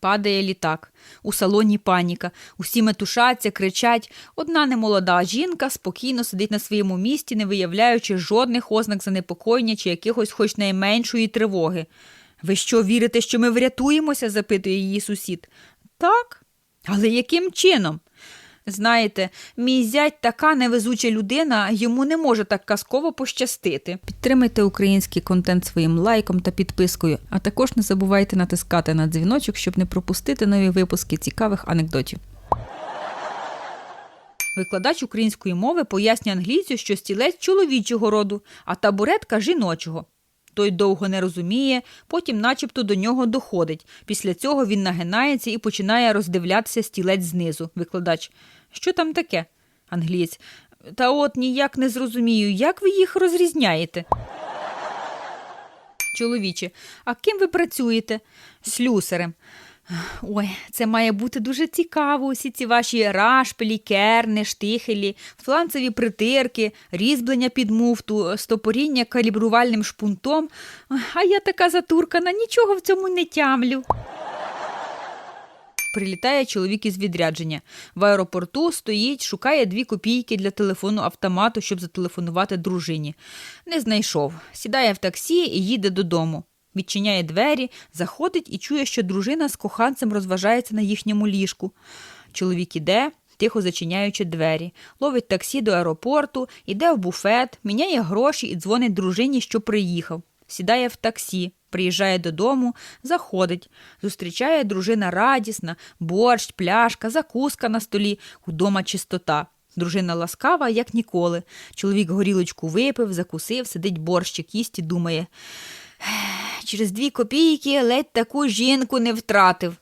Падає літак. У салоні паніка. Усі метушаться, кричать. Одна немолода жінка спокійно сидить на своєму місці, не виявляючи жодних ознак занепокоєння чи якихось хоч найменшої тривоги. Ви що, вірите, що ми врятуємося? запитує її сусід. Так. Але яким чином? Знаєте, мій зять така невезуча людина, йому не може так казково пощастити. Підтримайте український контент своїм лайком та підпискою, а також не забувайте натискати на дзвіночок, щоб не пропустити нові випуски цікавих анекдотів. Викладач української мови пояснює англійцю, що стілець чоловічого роду, а табуретка жіночого. Той довго не розуміє, потім начебто до нього доходить. Після цього він нагинається і починає роздивлятися стілець знизу. Викладач. Що там таке? Англієць. Та от ніяк не зрозумію, як ви їх розрізняєте? Чоловіче, а ким ви працюєте? Слюсарем. Ой, це має бути дуже цікаво. Усі ці ваші рашпилі, керни, штихелі, фланцеві притирки, різьблення під муфту, стопоріння калібрувальним шпунтом. А я така затуркана, нічого в цьому не тямлю. Прилітає чоловік із відрядження. В аеропорту стоїть, шукає дві копійки для телефону автомату, щоб зателефонувати дружині. Не знайшов. Сідає в таксі і їде додому. Відчиняє двері, заходить і чує, що дружина з коханцем розважається на їхньому ліжку. Чоловік іде, тихо зачиняючи двері, ловить таксі до аеропорту, іде в буфет, міняє гроші і дзвонить дружині, що приїхав. Сідає в таксі, приїжджає додому, заходить. Зустрічає дружина радісна, борщ, пляшка, закуска на столі, удома чистота. Дружина ласкава, як ніколи. Чоловік горілочку випив, закусив, сидить борщик, їсть і думає. Через дві копійки ледь таку жінку не втратив.